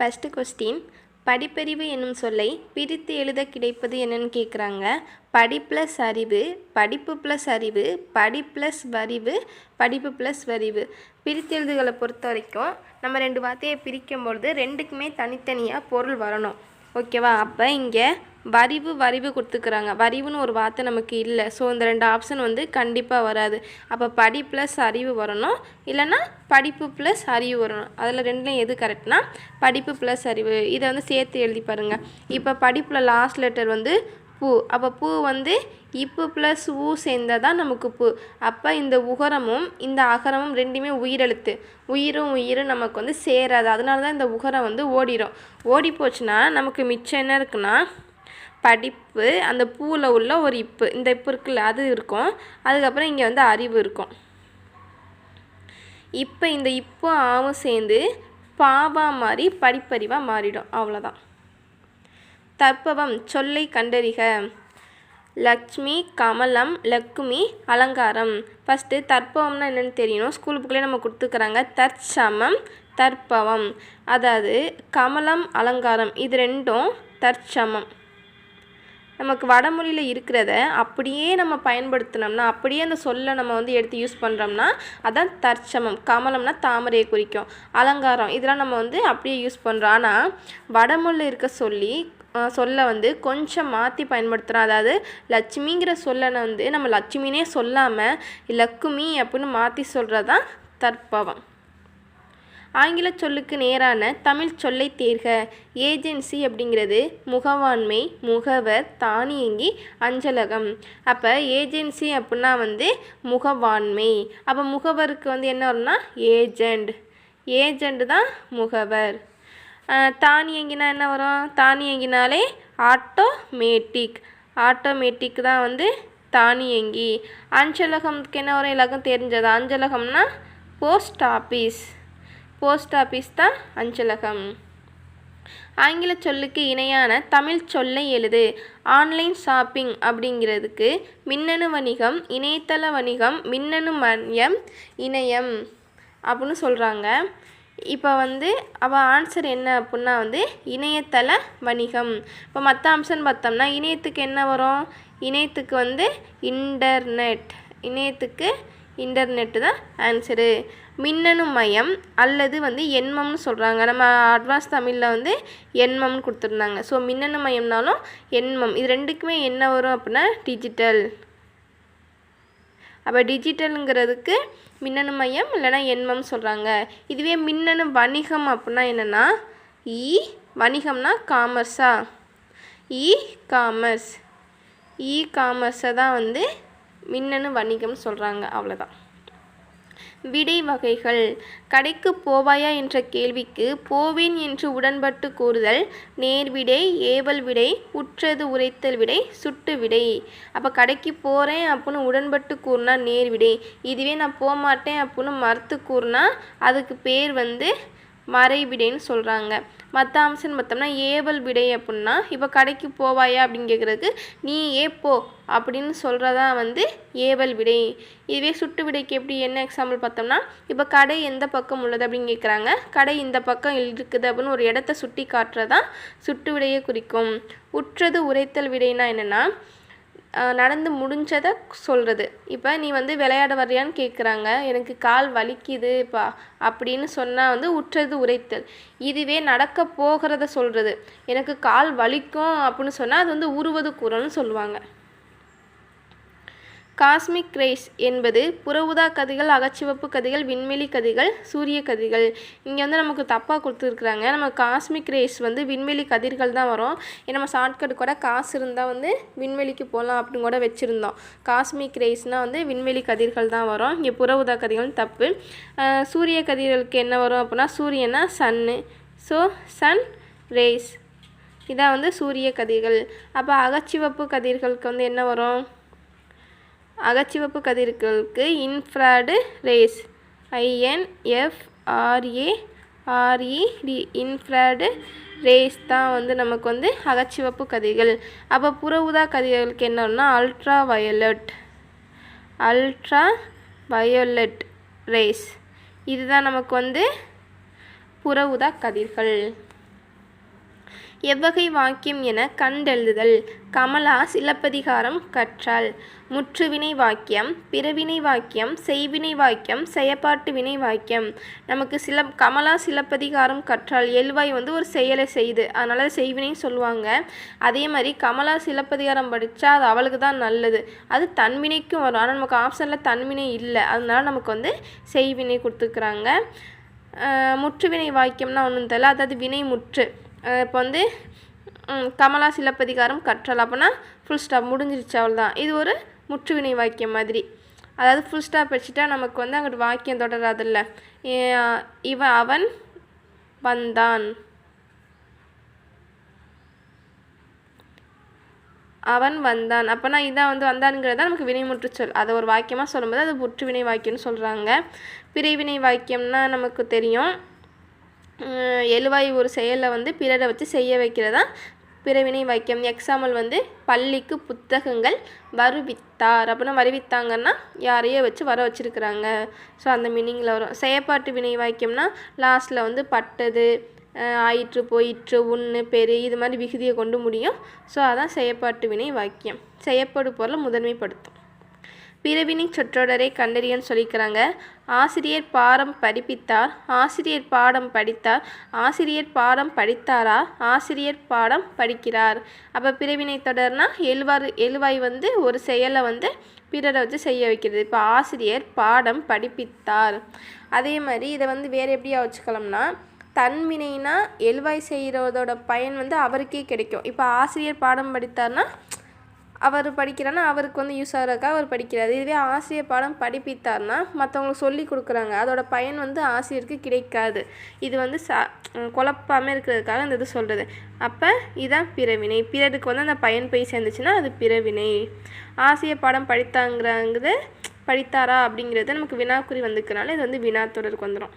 First question படிப்பறிவு என்னும் சொல்லை பிரித்து எழுத கிடைப்பது என்னன்னு கேட்குறாங்க படி ப்ளஸ் அறிவு படிப்பு ப்ளஸ் அறிவு படி ப்ளஸ் வரிவு படிப்பு ப்ளஸ் வரிவு. பிரித்து எழுதுகளை பொறுத்த வரைக்கும் நம்ம ரெண்டு வார்த்தையை பிரிக்கும் பொழுது ரெண்டுக்குமே தனித்தனியாக பொருள் வரணும். ஓகேவா? அப்போ இங்கே வரிவு வரிவு கொடுத்துக்கிறாங்க. வரிவுன்னு ஒரு வார்த்தை நமக்கு இல்லை. ஸோ இந்த ரெண்டு ஆப்ஷன் வந்து கண்டிப்பாக வராது. அப்போ படி ப்ளஸ் அறிவு வரணும். இல்லைன்னா படிப்பு ப்ளஸ் அறிவு வரணும். அதில் ரெண்டுலையும் எது கரெக்ட்னா படிப்பு ப்ளஸ் அறிவு. இதை வந்து சேர்த்து எழுதி பாருங்கள் இப்போ படிப்பில் லாஸ்ட் லெட்டர் வந்து பூ. அப்போ பூ வந்து இப்பு ப்ளஸ் ஊ சேர்ந்தால் தான் நமக்கு பூ. அப்போ இந்த உகரமும் இந்த அகரமும் ரெண்டுமே உயிரெழுத்து. உயிரும் உயிரும் நமக்கு வந்து சேராது. அதனால தான் இந்த உகரம் வந்து ஓடிடும் ஓடி போச்சுன்னா நமக்கு மிச்சம் என்ன இருக்குன்னா படிப்பு அந்த பூவில் உள்ள ஒரு இப்பு. இந்த இப்பு இருக்குல்ல அது இருக்கும். அதுக்கப்புறம் இங்கே வந்து அறிவு இருக்கும். இப்போ இந்த இப்போ ஆவும் சேர்ந்து பாவா மாறி படிப்பறிவாக மாறிடும். அவ்வளோதான் தற்பவம் சொல்லை கண்டறிக. லக்ஷ்மி கமலம் லக்குமி அலங்காரம். ஃபஸ்ட்டு தற்பவம்னா என்னென்னு தெரியணும். ஸ்கூல் புக்லேயே நம்ம கொடுத்துக்கிறாங்க தற்சமம் தற்பவம். அதாவது கமலம் அலங்காரம் இது ரெண்டும் தற்சமம். நமக்கு வடமொழியில் இருக்கிறத அப்படியே நம்ம பயன்படுத்தினோம்னா அப்படியே அந்த சொல்லை நம்ம வந்து எடுத்து யூஸ் பண்ணுறோம்னா அதான் தற்சமம். கமலம்னா தாமரையை குறிக்கும். அலங்காரம் இதெல்லாம் நம்ம வந்து அப்படியே யூஸ் பண்ணுறோம் ஆனால் வடமொழியில் இருக்க சொல்லி சொல்லை வந்து கொஞ்சம் மாற்றி பயன்படுத்துகிறோம் அதாவது லட்சுமிங்கிற சொல்லை வந்து நம்ம லட்சுமினே சொல்லாமல் லக்குமி அப்படின்னு மாற்றி சொல்கிறது தான் தற்பவம். ஆங்கில சொல்லுக்கு நேரான தமிழ் சொல்லை தேர்க ஏஜென்சி அப்படிங்கிறது முகவாண்மை முகவர் தானியங்கி அஞ்சலகம். அப்போ ஏஜென்சி அப்படின்னா வந்து முகவாண்மை. அப்போ முகவருக்கு வந்து என்ன வரும்னா ஏஜெண்ட் ஏஜெண்ட் தான் முகவர். தானியங்கினா என்ன வரும்? தானியங்கினாலே ஆட்டோமேட்டிக் ஆட்டோமேட்டிக் தான் வந்து தானியங்கி. அஞ்சலகம்க்கு என்ன வரும்? எல்லாருக்கும் தெரிஞ்சது. அஞ்சலகம்னா போஸ்ட் ஆஃபீஸ் போஸ்ட் ஆஃபீஸ் தான் அஞ்சலகம். ஆங்கில சொல்லுக்கு இணையான தமிழ் சொல்லை எழுது. ஆன்லைன் ஷாப்பிங் அப்படிங்கிறதுக்கு மின்னணு வணிகம் இணையதள வணிகம் மின்னணு மையம் இணையம் அப்படின்னு சொல்கிறாங்க இப்போ வந்து அவள் ஆன்சர் என்ன அப்புடின்னா வந்து இணையதள வணிகம். இப்போ மற்ற ஆப்ஷன் பார்த்தோம்னா இணையத்துக்கு என்ன வரும்? இணையத்துக்கு வந்து இன்டர்நெட் இணையத்துக்கு இன்டர்நெட்டு தான் ஆன்சரு மின்னணு மையம் அல்லது வந்து எண்மம்னு சொல்கிறாங்க நம்ம அட்வான்ஸ் தமிழில் வந்து எண்மம்னு கொடுத்துருந்தாங்க. ஸோ மின்னணு மையம்னாலும் எண்மம் இது ரெண்டுக்குமே என்ன வரும் அப்படின்னா டிஜிட்டல் அப்போ டிஜிட்டலுங்கிறதுக்கு மின்னணு மையம் இல்லைனா எண்மம் சொல்கிறாங்க இதுவே மின்னணு வணிகம் அப்படின்னா என்னென்னா இ வணிகம்னா காமர்ஸா இ காமர்ஸ் இ காமர்ஸை தான் வந்து மின்னணு வணிகம்னு சொல்கிறாங்க அவ்வளோதான் விடை வகைகள். கடைக்கு போவாயா என்ற கேள்விக்கு போவேன் என்று உடன்பட்டு கூறுதல் நேர்விடை ஏவல் விடை உற்றது உரைத்தல் விடை சுட்டு விடை. அப்போ கடைக்கு போகிறேன் அப்படின்னு உடன்பட்டு கூறினா நேர்விடை இதுவே நான் போக மாட்டேன் அப்படின்னு மறுத்து கூறினா அதுக்கு பேர் வந்து மறைவிடைன்னு சொல்கிறாங்க மற்ற ஆப்ஷன் பார்த்தோம்னா ஏவல் விடை அப்படின்னா இப்போ கடைக்கு போவாயா அப்படின்னு கேட்குறதுக்கு நீ ஏ போ அப்படின்னு சொல்கிறதா வந்து ஏவல் விடை. இதுவே சுட்டு விடைக்கு எப்படி என்ன எக்ஸாம்பிள் பார்த்தோம்னா இப்போ கடை எந்த பக்கம் உள்ளது அப்படின்னு கேட்குறாங்க கடை இந்த பக்கம் இருக்குது அப்படின்னு ஒரு இடத்த சுட்டி காட்டுறதான் சுட்டு விடையை குறிக்கும். உற்றது உரைத்தல் விடைனா என்னென்னா நடந்து முடிஞ்சதை சொல்கிறது இப்போ நீ வந்து விளையாட வர்றியான்னு கேட்குறாங்க எனக்கு கால் வலிக்குதுப்பா அப்படின்னு சொன்னால் வந்து உற்றது உரைத்தல். இதுவே நடக்க போகிறத சொல்கிறது எனக்கு கால் வலிக்கும் அப்படின்னு சொன்னால் அது வந்து உருவது கூறல்னு சொல்லுவாங்க. காஸ்மிக் ரேஸ் என்பது புற ஊதா கதிர்கள் அகச்சிவப்பு கதிர்கள் விண்வெளி கதிர்கள் சூரிய கதிர்கள் இங்கே வந்து நமக்கு தப்பாக கொடுத்துருக்குறாங்க. நம்ம காஸ்மிக் ரேஸ் வந்து விண்வெளி கதிர்கள் தான் வரும். நம்ம ஷார்ட்கட் கூட காசு இருந்தால் வந்து விண்வெளிக்கு போகலாம் அப்படின்னு கூட வச்சுருந்தோம். காஸ்மிக் ரேஸ்னால் வந்து விண்வெளி கதிர்கள் தான் வரும். இங்கே புற ஊதா கதிர்கள் தப்பு சூரிய கதிர்களுக்கு என்ன வரும் அப்படின்னா சூரியனா சன்னு ஸோ சன் ரேஸ் இதான் வந்து சூரிய கதிர்கள் அப்போ அகச்சிவப்பு கதிர்களுக்கு வந்து என்ன வரும்? அகச்சிவப்பு கதிர்களுக்கு infrared rays. I N F R A R E D infrared rays தான் வந்து நமக்கு வந்து அகச்சிவப்பு கதிர்கள். அப்போ புற ஊதா கதிர்களுக்கு என்னன்னா ultra violet ultra violet rays இதுதான் நமக்கு வந்து புற ஊதா கதிர்கள். எவ்வகை வாக்கியம் என கண்டெழுதுதல். கமலா சிலப்பதிகாரம் கற்றால் முற்றுவினை வாக்கியம் பிறவினை வாக்கியம் செய்வினை வாக்கியம் செயப்பாட்டு வினை வாக்கியம். நமக்கு சில கமலா சிலப்பதிகாரம் கற்றால் எழுவாய் வந்து ஒரு செயலை செய்து அதனால் செய்வினைன்னு சொல்லுவாங்க. அதே மாதிரி கமலா சிலப்பதிகாரம் படித்தா அது அவளுக்கு தான் நல்லது. அது தன்வினைக்கும் வரும். ஆனால் நமக்கு ஆப்ஷனில் தன்வினை இல்லை. அதனால நமக்கு வந்து செய்வினை கொடுத்துருக்குறாங்க. முற்றுவினை வாக்கியம்னா ஒன்றும் தெரியல. அதாவது வினை முற்று இப்போ வந்து கமலா சிலப்பதிகாரம் கற்றல். அப்படின்னா ஃபுல் ஸ்டாப் முடிஞ்சிருச்சு அவ்வளோதான் இது ஒரு முற்றுவினை வாக்கியம் மாதிரி. அதாவது ஃபுல் ஸ்டாப் வச்சுட்டா நமக்கு வந்து அங்கிட்டு வாக்கியம் தொடராதில்ல. இவன் அவன் வந்தான். அவன் வந்தான். அப்போனா இதான் வந்து வந்தானுங்கிறது நமக்கு வினைமுற்று சொல். அதை ஒரு வாக்கியமாக சொல்லும்போது அது முற்றுவினை வாக்கியம்னு சொல்கிறாங்க பிரிவினை வாக்கியம்னா நமக்கு தெரியும். எழுவாய் ஒரு செயலை வந்து பிறரை வச்சு செய்ய வைக்கிறதா? பிறவினை வாக்கியம் எக்ஸாம்பிள் வந்து பள்ளிக்கு புத்தகங்கள் வருவித்தார். அப்படின்னா வருவித்தாங்கன்னா யாரையோ வச்சு வர வச்சுருக்குறாங்க. ஸோ அந்த மீனிங்கில் வரும். செயப்பாட்டு வினை வாக்கியம்னா லாஸ்ட்டில் வந்து பட்டது ஆயிற்று போயிற்று உண்ணு பெரு இது மாதிரி விகுதியை கொண்டு முடியும். ஸோ அதான் செயப்பாட்டு வினை வாக்கியம் செயப்படு பொருளை முதன்மைப்படுத்தும். பிறவினை சொற்றொடரை கண்டறியன்னு சொல்லிக்கிறாங்க ஆசிரியர் பாடம் படிப்பித்தார். ஆசிரியர் பாடம் படித்தார். ஆசிரியர் பாடம் படித்தாரா? ஆசிரியர் பாடம் படிக்கிறார். அப்போ பிறவினை தொடர்னா எழுவார் எழுவாய் வந்து ஒரு செயலை வந்து பிறரை வச்சு செய்ய வைக்கிறது. இப்போ ஆசிரியர் பாடம் படிப்பித்தார். அதே மாதிரி இதை வந்து வேறு எப்படியா வச்சுக்கலாம்னா தன்வினைனா எழுவாய் செய்கிறதோட பயன் வந்து அவருக்கே கிடைக்கும். இப்போ ஆசிரியர் பாடம் படித்தார்னா அவர் படிக்கிறான்னா அவருக்கு வந்து யூஸ் ஆகிறதுக்காக அவர் படிக்கிறார். இதுவே ஆசிரியர் பாடம் படிப்பித்தார்னா மற்றவங்களுக்கு சொல்லி கொடுக்குறாங்க. அதோட பயன் வந்து ஆசிரியருக்கு கிடைக்காது. இது வந்து ச குழப்பாமல் இருக்கிறதுக்காக இந்த இது சொல்கிறது அப்போ இதுதான் பிறவினை. பிறருக்கு வந்து அந்த பயன் போய் சேர்ந்துச்சுன்னா அது பிறவினை. ஆசிரியர் பாடம் படித்தாங்கிறது படித்தாரா அப்படிங்கிறது நமக்கு வினாக்குறி வந்துக்கிறனால இது வந்து வினா தொடருக்கு வந்துடும்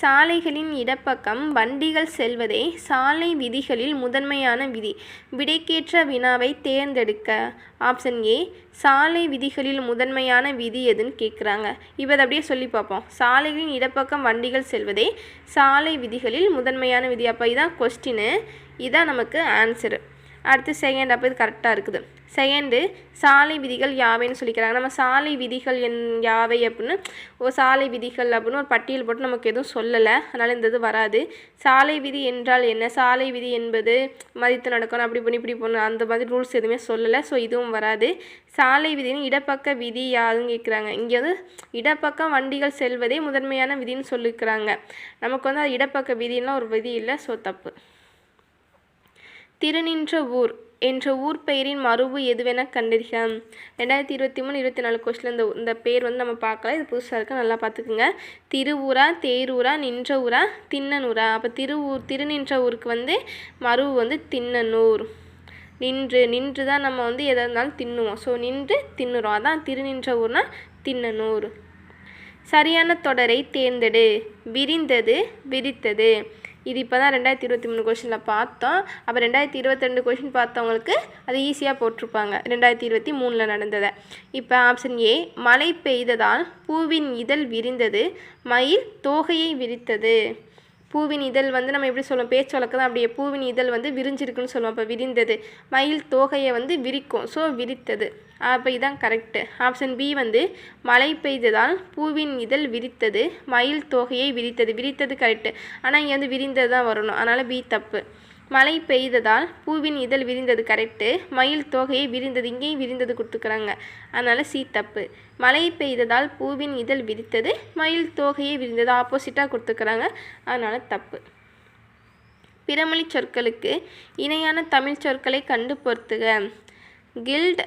சாலைகளின் இடப்பக்கம் வண்டிகள் செல்வதே சாலை விதிகளில் முதன்மையான விதி. விடைக்கேற்ற வினாவை தேர்ந்தெடுக்க. ஆப்ஷன் ஏ சாலை விதிகளில் முதன்மையான விதி எதுன்னு கேட்குறாங்க இப்போ அதை அப்படியே சொல்லி பார்ப்போம் சாலைகளின் இடப்பக்கம் வண்டிகள் செல்வதே சாலை விதிகளில் முதன்மையான விதி. அப்போ இதான் கொஸ்டின்னு இதான் நமக்கு ஆன்சரு அடுத்து செகண்ட் அப்போ இது கரெக்டாக இருக்குது. செகண்டு சாலை விதிகள் யாவைன்னு சொல்லிக்கிறாங்க. நம்ம சாலை விதிகள் என் யாவை அப்படின்னு ஒரு சாலை விதிகள் அப்படின்னு ஒரு பட்டியல் போட்டு நமக்கு எதுவும் சொல்லலை. அதனால் இந்த இது வராது. சாலை விதி என்றால் என்ன? சாலை விதி என்பது மதித்து நடக்கணும். அப்படி பண்ணி இப்படி பண்ணணும் அந்த மாதிரி ரூல்ஸ் எதுவுமே சொல்லலை. ஸோ இதுவும் வராது. சாலை விதின்னு இடப்பக்க விதி யாதுன்னு கேட்குறாங்க இங்கே வந்து இடப்பக்கம் வண்டிகள் செல்வதே முதன்மையான விதின்னு சொல்லிக்கிறாங்க. நமக்கு வந்து அது இடப்பக்க விதின்னா ஒரு விதி இல்லை. ஸோ தப்பு. திருநின்ற ஊர் என்ற ஊர் பெயரின் மரபு எதுவென கண்டறிக ரெண்டாயிரத்தி இருபத்தி மூணு இருபத்தி நாலு கொஸ்டின் இந்த இந்த பேர் வந்து நம்ம பார்க்கல இது புதுசாக இருக்குது நல்லா பார்த்துக்குங்க. திருவூரா தேரூரா நின்ற ஊரா தின்னனூரா. அப்போ திருவூர் திருநின்ற ஊருக்கு வந்து மரபு வந்து தின்னனூர். நின்று நின்று தான் நம்ம வந்து எதாக இருந்தாலும் தின்னுவோம். ஸோ நின்று தின்னுறோம். அதான் திருநின்ற ஊர்னால் தின்னனூர். சரியான தொடரை தேர்ந்தெடு. விரிந்தது விரித்தது. இது இப்போ தான் ரெண்டாயிரத்தி இருபத்தி மூணு கொஷினில் பார்த்தோம். அப்போ ரெண்டாயிரத்தி இருபத்தி ரெண்டு கொஷின் பார்த்தவங்களுக்கு அது ஈஸியாக போட்டிருப்பாங்க. ரெண்டாயிரத்தி இருபத்தி மூணில் நடந்ததை. இப்போ ஆப்ஷன் ஏ மழை பெய்ததால் பூவின் இதழ் விரிந்தது மயில் தோகையை விரித்தது. பூவின் இதழ் வந்து நம்ம எப்படி சொல்லுவோம்? பேச்சு வழக்கு தான் அப்படியே பூவின் இதழ் வந்து விரிஞ்சிருக்குன்னு சொல்லுவோம். அப்போ விரிந்தது மயில் தோகையை வந்து விரிக்கும். ஸோ விரித்தது. அப்போ இதான் கரெக்டு ஆப்ஷன் பி வந்து மழை பெய்ததால் பூவின் இதழ் விரித்தது மயில் தோகையை விரித்தது. விரித்தது கரெக்டு ஆனால் இங்கே வந்து விரிந்தது தான் வரணும். அதனால் பி தப்பு. மழை பெய்ததால் பூவின் இதழ் விரிந்தது கரெக்டு மயில் தோகையை விரிந்தது இங்கேயும் விரிந்தது கொடுத்துக்கிறாங்க. அதனால் சி தப்பு. மழை பெய்ததால் பூவின் இதழ் விரித்தது மயில் தொகையை விரிந்தது. ஆப்போசிட்டாக கொடுத்துக்கிறாங்க. அதனால் தப்பு. பிறமொழி சொற்களுக்கு இணையான தமிழ் சொற்களை கண்டு பொறுத்துக கில்ட்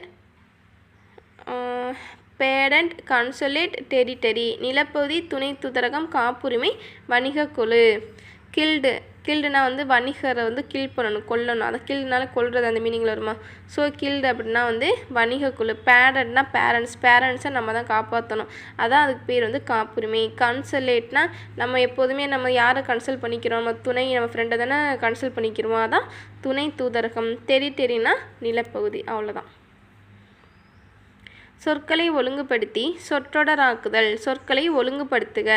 பேரண்ட் கன்சுலேட் டெரிட்டரி நிலப்பகுதி துணை தூதரகம் காப்புரிமை வணிகக் குழு கில்டு கில்டுனா வந்து வணிகரை வந்து கில் பண்ணணும் கொல்லணும். அதை கில்டுனால கொல்றது அந்த மீனிங்கில் வருமா? ஸோ கில்டு அப்படின்னா வந்து வணிகக் குழு பேரண்ட்னா பேரண்ட்ஸ் பேரண்ட்ஸை நம்ம தான் காப்பாற்றணும் அதான் அதுக்கு பேர் வந்து காப்புரிமை. கன்சல்லேட்னா நம்ம எப்போதுமே நம்ம யாரை கன்சல்ட் பண்ணிக்கிறோம்? நம்ம துணை நம்ம ஃப்ரெண்டை தானே கன்சல்ட் பண்ணிக்கிறோம்? அதான் துணை தூதரகம். டெரிட்டரினா நிலப்பகுதி. அவ்வளோதான் சொற்களை ஒழுங்குபடுத்தி சொற்றொடராக்குதல். சொற்களை ஒழுங்குபடுத்துக.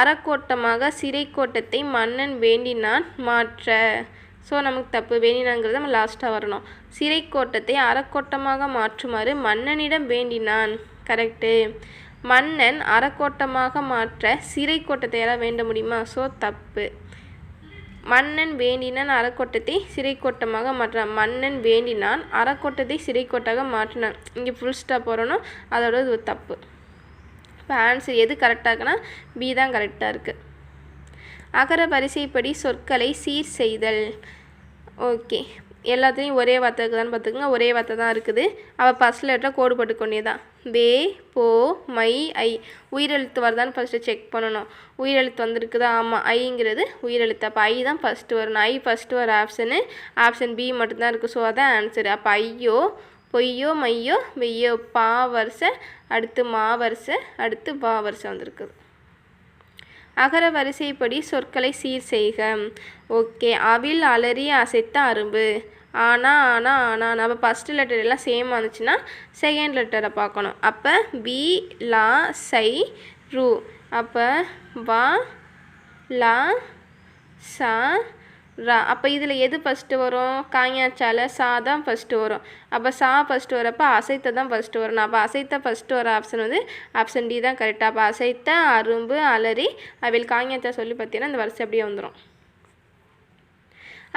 அறக்கோட்டமாக சிறை கோட்டத்தை மன்னன் வேண்டினான் மாற்ற. ஸோ நமக்கு தப்பு. வேண்டினாங்கிறது நம்ம லாஸ்ட்டாக வரணும். சிறை கோட்டத்தை அறக்கோட்டமாக மாற்றுமாறு மன்னனிடம் வேண்டினான். கரெக்டு மன்னன் அறக்கோட்டமாக மாற்ற சிறை கோட்டத்தை எல்லாம் வேண்ட முடியுமா? ஸோ தப்பு. மன்னன் வேண்டினான் அறக்கோட்டத்தை சிறைக்கோட்டமாக மாற்றினான். மன்னன் வேண்டினான் அறக்கோட்டத்தை சிறைக்கோட்டாக மாற்றினான். இங்கே ஃபுல் ஸ்டாப் வரணும். அதோட இது ஒரு தப்பு. இப்போ ஆன்சர் எது கரெக்டாக இருக்குன்னா பி தான் கரெக்டாக இருக்குது அகர வரிசைப்படி சொற்களை சீர் செய்தல். ஓகே எல்லாத்துலேயும் ஒரே வார்த்தை இருக்குதான்னு பார்த்துக்கோங்க. ஒரே வார்த்தை தான் இருக்குது. அவள் ஃபஸ்ட் லெட்டராக கோடு போட்டுக்கொண்டே தான் வே போ மை ஐ. உயிரெழுத்து வருதான்னு ஃபஸ்ட்டு செக் பண்ணணும். உயிரெழுத்து வந்திருக்குதா? ஆமாம் ஐங்கிறது உயிரெழுத்து. அப்போ ஐ தான் ஃபஸ்ட்டு வரணும். ஐ ஃபஸ்ட்டு வர ஆப்ஷனு ஆப்ஷன் பி மட்டும்தான் இருக்குது ஸோ அதான் ஆன்சர் அப்போ ஐயோ பொய்யோ மையோ வெய்யோ பா வரிசை அடுத்து மா வரிசை அடுத்து வா வருஷம் வந்திருக்குது. அகர வரிசைப்படி சொற்களை சீர் செய்க. ஓகே. அவில் அலறி அசைத்த அரும்பு. ஆனா ஆனா ஆனா. நம்ம ஃபஸ்ட்டு லெட்டர் எல்லாம் சேமாக இருந்துச்சுன்னா செகண்ட் லெட்டரை பார்க்கணும். அப்போ பி லா சை ரூ. அப்போ வா லா சா ரா அப்போ இதில் எது ஃபஸ்ட்டு வரும்? காயாச்சால சா தான் ஃபஸ்ட்டு வரும். அப்போ சா ஃபஸ்ட்டு வரப்போ அசைத்த தான் ஃபஸ்ட்டு வரணும். அப்போ அசைத்த ஃபஸ்ட்டு வர ஆப்ஷன் வந்து ஆப்ஷன் டி தான் கரெக்டாக அப்போ அசைத்த அரும்பு அலறி அவையில் காயாச்சா சொல்லி பார்த்தீங்கன்னா இந்த வரிசை அப்படியே வந்துடும்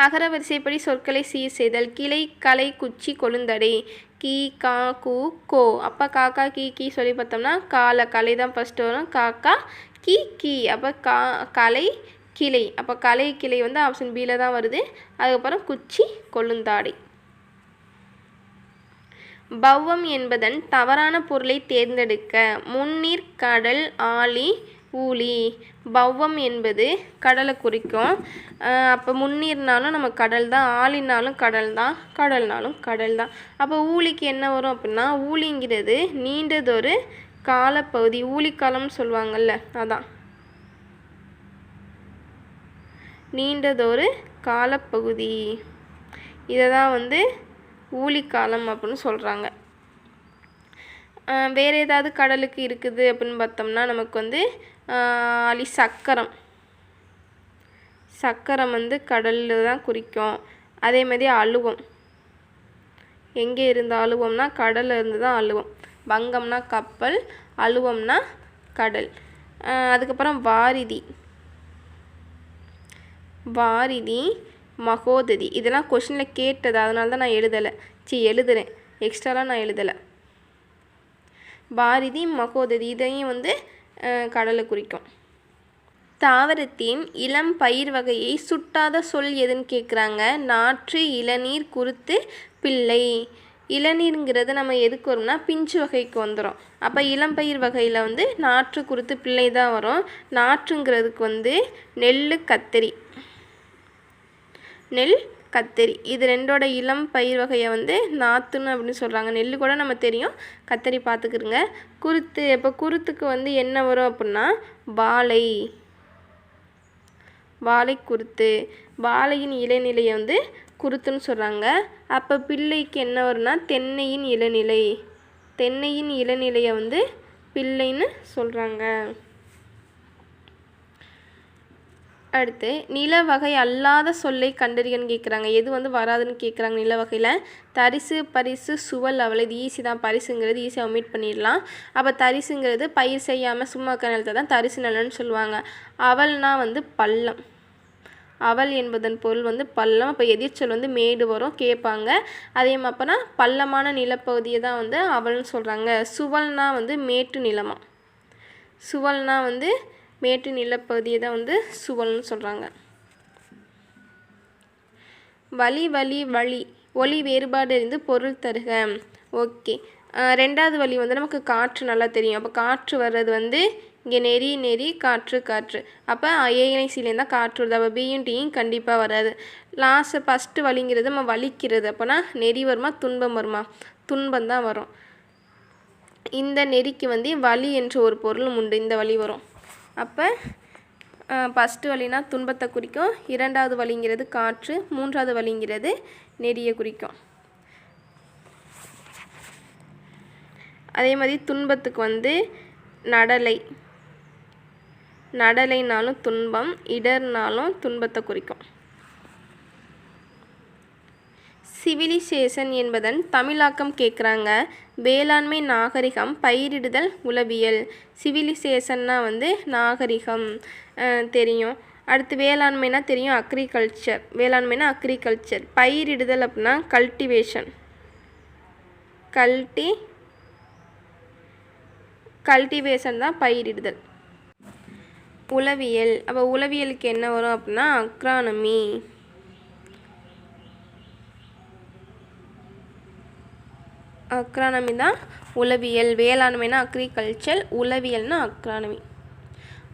அகர வரிசைப்படி சொற்களை சீர் செய்தல். கிளை கலை குச்சி கொழுந்தடை. கீ கா கூ கோ. அப்போ காக்கா கீ கீ சொல்லி பார்த்தோம்னா கால கலை தான் ஃபஸ்ட்டு வரும். காக்கா கீ கீ. அப்போ கா கலை கிளை. அப்போ கலை கிளை வந்து ஆப்ஷன் பியில் தான் வருது. அதுக்கப்புறம் குச்சி கொழுந்தாடை. பௌவம் என்பதன் தவறான பொருளை தேர்ந்தெடுக்க முன்னீர் கடல் ஆளி ஊழி. பௌவம் என்பது கடலை குறிக்கும். அப்போ முன்னீர்னாலும் நம்ம கடல் தான் ஆழினாலும் கடல் தான் கடல்னாலும் கடல் தான். அப்போ ஊழிக்கு என்ன வரும் அப்படின்னா ஊழிங்கிறது நீண்டதொரு காலப்பகுதி ஊழிக்காலம்னு சொல்லுவாங்கள்ல அதான். நீண்டதொரு காலப்பகுதி. இதை தான் வந்து ஊழிக்காலம் அப்படின்னு சொல்கிறாங்க வேறு ஏதாவது கடலுக்கு இருக்குது அப்படின்னு பார்த்தோம்னா நமக்கு வந்து அலி சக்கரம். சக்கரம் வந்து கடலில் தான் குறிக்கும். அதே மாதிரி அழுவம். எங்கே இருந்து அழுவம்னா கடலில் இருந்து தான் அழுவம். வங்கம்னா கப்பல் அழுவம்னா கடல். அதுக்கப்புறம் வாரிதி. வாரிதி மகோததி. இதெல்லாம் கொஷினில் கேட்டது. அதனால தான் நான் எழுதலை. சி எழுதுறேன். எக்ஸ்ட்ராலாம் நான் எழுதலை. பாரதி மகோததி இதையும் வந்து கடலை குறிக்கும். தாவரத்தின் இளம் பயிர் வகையை சுட்டாத சொல் எதுன்னு கேட்குறாங்க நாற்று இளநீர் குருத்து பிள்ளை. இளநீருங்கிறது நம்ம எதுக்கு வரும்னா பிஞ்சு வகைக்கு வந்துடும் அப்போ இளம்பயிர் வகையில் வந்து நாற்று குருத்து பிள்ளை தான் வரும். நாற்றுங்கிறதுக்கு வந்து நெல் கத்திரி. நெல் கத்தரி. இது ரெண்டோட இளம் பயிர் வகையை வந்து நாற்றுன்னு அப்படின்னு சொல்கிறாங்க நெல் கூட நம்ம தெரியும். கத்தரி பார்த்துக்கிருங்க. குருத்து இப்போ குருத்துக்கு வந்து என்ன வரும் அப்படின்னா வாழை. வாழை குருத்து. வாழையின் இளநிலையை வந்து குருத்துன்னு சொல்கிறாங்க அப்போ பிள்ளைக்கு என்ன வரும்னா தென்னையின் இளநிலை. தென்னையின் இளநிலையை வந்து பிள்ளைன்னு சொல்கிறாங்க அடுத்து நில வகை அல்லாத சொல்லை கண்டறியன்னு கேட்குறாங்க எது வந்து வராதுன்னு கேட்குறாங்க நில வகையில். தரிசு பரிசு சுவல் அவள் இது ஈஸி தான். பரிசுங்கிறது ஈஸியாக ஒமிட் பண்ணிடலாம். அப்போ தரிசுங்கிறது பயிர் செய்யாமல் சும்மா நிலத்தை தான் தரிசு நிலன்னு சொல்லுவாங்க. அவள்னா வந்து பள்ளம். அவள் என்பதன் பொருள் வந்து பள்ளம். அப்போ எதிர்ச்சொல் வந்து மேடு வரும். கேட்பாங்க. அதே அப்போனா பள்ளமான நிலப்பகுதியை தான் வந்து அவள்னு சொல்கிறாங்க சுவல்னா வந்து மேட்டு நிலமாக சுவல்னா வந்து மேட்டு நிலப்பகுதியை தான் வந்து சுவல்னு சொல்கிறாங்க வழி வழி வழி ஒளி வேறுபாடு இருந்து பொருள் தருக. ஓகே. ரெண்டாவது வழி வந்து நமக்கு காற்று நல்லா தெரியும். அப்போ காற்று வர்றது வந்து இங்கே நெறி நெறி காற்று காற்று. அப்போ ஏஎன்ஐசிலேருந்து தான் காற்று வருது. அப்போ பியும் டியும் கண்டிப்பாக வராது. லாஸ்ட்டு ஃபஸ்ட்டு வலிங்கிறது நம்ம வலிக்கிறது. அப்போனா நெறி வருமா துன்பம் வருமா? துன்பம் தான் வரும். இந்த நெறிக்கு வந்து வலி என்ற ஒரு பொருளும் உண்டு. இந்த வழி வரும். அப்போ ஃபஸ்ட்டு வழினா துன்பத்தை குறிக்கும் இரண்டாவது வழிங்கிறது காற்று மூன்றாவது வழிங்கிறது நெறியை குறிக்கும். அதே மாதிரி துன்பத்துக்கு வந்து நடலை. நடலைனாலும் துன்பம் இடர்னாலும் துன்பத்தை குறிக்கும். சிவிலிசேஷன் என்பதன் தமிழாக்கம் கேட்குறாங்க. வேளாண்மை நாகரிகம் பயிரிடுதல் உளவியல். சிவிலிசேஷன்னா வந்து நாகரிகம். தெரியும். அடுத்து வேளாண்மைனா தெரியும் அக்ரிகல்ச்சர். வேளாண்மைனா அக்ரிகல்ச்சர். பயிரிடுதல் அப்படின்னா கல்டிவேஷன். கல்டி கல்டிவேஷன் தான் பயிரிடுதல். உளவியல். அப்போ உளவியலுக்கு என்ன வரும் அப்படின்னா அக்ரானமி. அக்ரானமி தான் உளவியல் வேளாண்மைனா அக்ரிகல்ச்சர் உளவியல்னா அக்ரானமி.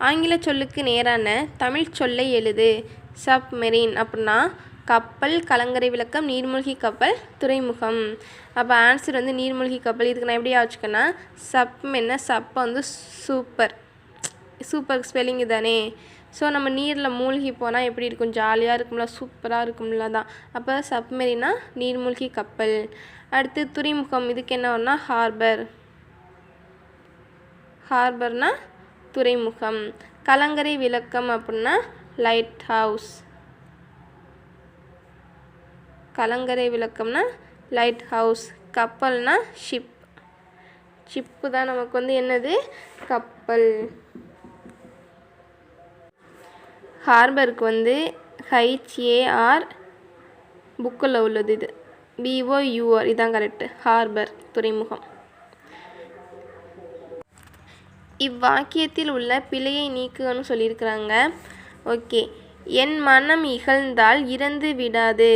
ஆங்கில சொல்லுக்கு நேரான தமிழ் சொல்லை எழுது. சப்மெரின் அப்படின்னா கப்பல் கலங்கரை விளக்கம் நீர்மூழ்கி கப்பல் துறைமுகம். அப்போ ஆன்சர் வந்து நீர்மூழ்கி கப்பல். இதுக்கு நான் எப்படி ஆச்சுக்கேன்னா சப் என்ன சப்பை வந்து சூப்பர் சூப்பர் ஸ்பெல்லிங் தானே. ஸோ நம்ம நீரில் மூழ்கி போனால் எப்படி இருக்கும்? ஜாலியாக இருக்கும்ல சூப்பராக இருக்கும்ல தான் அப்போ சப்மெரினா நீர்மூழ்கி கப்பல். அடுத்து துறைமுகம் இதுக்கு என்ன வரும்னா ஹார்பர். ஹார்பர்னா துறைமுகம். கலங்கரை விளக்கம் அப்படின்னா லைட் ஹவுஸ். கலங்கரை விளக்கம்னா லைட் ஹவுஸ். கப்பல்னா ஷிப். ஷிப்பு தான் நமக்கு வந்து என்னது? கப்பல். ஹார்பருக்கு வந்து ஹைச்ஏஆர் புக்கில் உள்ளது இது. பிஓயூஆர் இதான் கரெக்டு ஹார்பர் துறைமுகம். இவ்வாக்கியத்தில் உள்ள பிழையை நீக்குகன்னு சொல்லியிருக்கிறாங்க. ஓகே என் மனம் இகழ்ந்தால் இறந்து விடாது.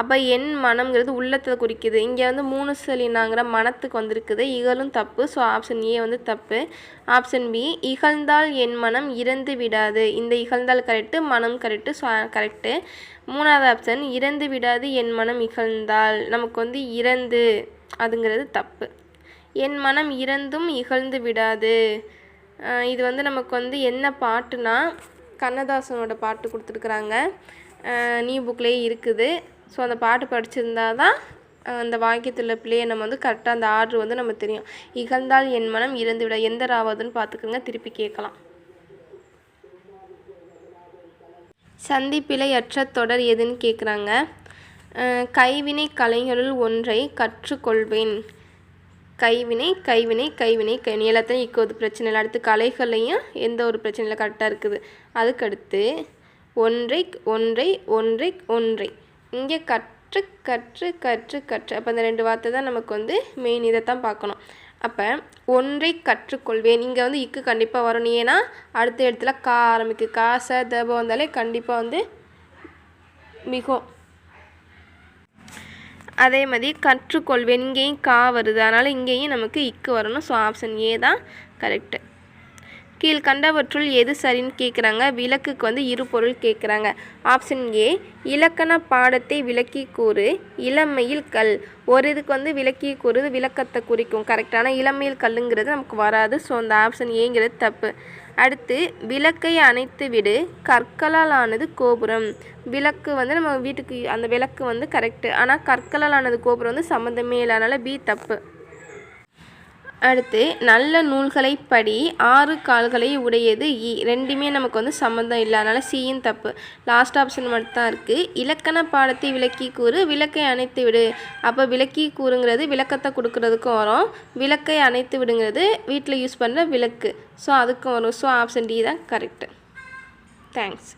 அப்போ என் மனம்ங்கிறது உள்ளத்தை குறிக்குது. இங்கே வந்து மூணு செலினாங்கிற மனத்துக்கு வந்திருக்குது. இகழும் தப்பு ஸோ ஆப்ஷன் ஏ வந்து தப்பு. ஆப்ஷன் பி இகழ்ந்தால் என் மனம் இறந்து விடாது. இந்த இகழ்ந்தால் கரெக்டு மனம் கரெக்டு ஸோ கரெக்டு மூணாவது ஆப்ஷன் இறந்து விடாது என் மனம் இகழ்ந்தால். நமக்கு வந்து இறந்து அதுங்கிறது தப்பு. என் மனம் இறந்தும் இகழ்ந்து விடாது. இது வந்து நமக்கு வந்து என்ன பாட்டுனா கண்ணதாசனோட பாட்டு கொடுத்துருக்குறாங்க. நியூ புக்லேயே இருக்குது. ஸோ அந்த பாட்டு படிச்சிருந்தா தான் அந்த வாக்கியத்தில் பிள்ளையை நம்ம வந்து கரெக்டாக அந்த ஆர்டர் வந்து நம்ம தெரியும். இகழ்ந்தால் என் மனம் இறந்து விட எந்த ராவதுன்னு பார்த்துக்கோங்க திருப்பி கேட்கலாம். சந்திப்பிலை அற்ற தொடர் எதுன்னு கேட்குறாங்க கைவினை கலைஞருள் ஒன்றை கற்றுக்கொள்வேன். கைவினை கைவினை கைவினை கைவினை. எல்லாத்தையும் ஒரு பிரச்சனை இல்லை அடுத்து கலைகள்லையும் எந்த ஒரு பிரச்சனை இல்லை கரெக்டாக இருக்குது? அதுக்கடுத்து ஒன்றை ஒன்றை ஒன்றை ஒன்றை. இங்கே கற்று கற்று கற்று கற்று. அப்போ அந்த ரெண்டு வார்த்தை தான் நமக்கு வந்து மெயின் இதை தான் பார்க்கணும். அப்போ ஒன்றை கற்றுக்கொள்வேன். இங்கே வந்து இக்கு கண்டிப்பாக வரணும் ஏன்னா அடுத்த இடத்துல கா ஆரம்பிக்கு. காசை தபம் வந்தாலே கண்டிப்பாக வந்து மிகவும் அதே மாதிரி கற்றுக்கொள்வேன். இங்கேயும் கா வருது. அதனால் இங்கேயும் நமக்கு இக்கு வரணும். ஸோ ஆப்ஷன் ஏ தான் கரெக்டு கீழ்கண்டவற்றுள் எது சரின்னு கேட்குறாங்க விளக்குக்கு வந்து இரு பொருள் கேட்குறாங்க ஆப்ஷன் ஏ இலக்கண பாடத்தை விளக்கி கூறு. இளமையில் கல். ஒரு இதுக்கு வந்து விளக்கி கூறுது விளக்கத்தை குறிக்கும். கரெக்டான இளமையில் கல்லுங்கிறது நமக்கு வராது. ஸோ அந்த ஆப்ஷன் ஏங்கிறது தப்பு. அடுத்து விளக்கை அணைத்து விடு. கற்களால் ஆனது கோபுரம். விளக்கு வந்து நம்ம வீட்டுக்கு அந்த விளக்கு வந்து கரெக்டு ஆனால் கற்களால் ஆனது கோபுரம் வந்து சம்மந்தமே இல்லை. அதனால் பி தப்பு. அடுத்து நல்ல நூல்களை படி ஆறு கால்களை உடையது இ. ரெண்டுமே நமக்கு வந்து சம்மந்தம் இல்லை. அதனால் சியும் தப்பு. லாஸ்ட் ஆப்ஷன் மட்டும்தான் இருக்குது இலக்கண பாடத்தை விளக்கி கூறு விளக்கை அணைத்து விடு. அப்போ விளக்கி கூறுங்கிறது விளக்கத்தை கொடுக்கறதுக்கும் வரும். விளக்கை அணைத்து விடுங்கிறது வீட்டில் யூஸ் பண்ணுற விளக்கு. ஸோ அதுக்கும் வரும். ஸோ ஆப்ஷன் டி தான் கரெக்டு தேங்க்ஸ்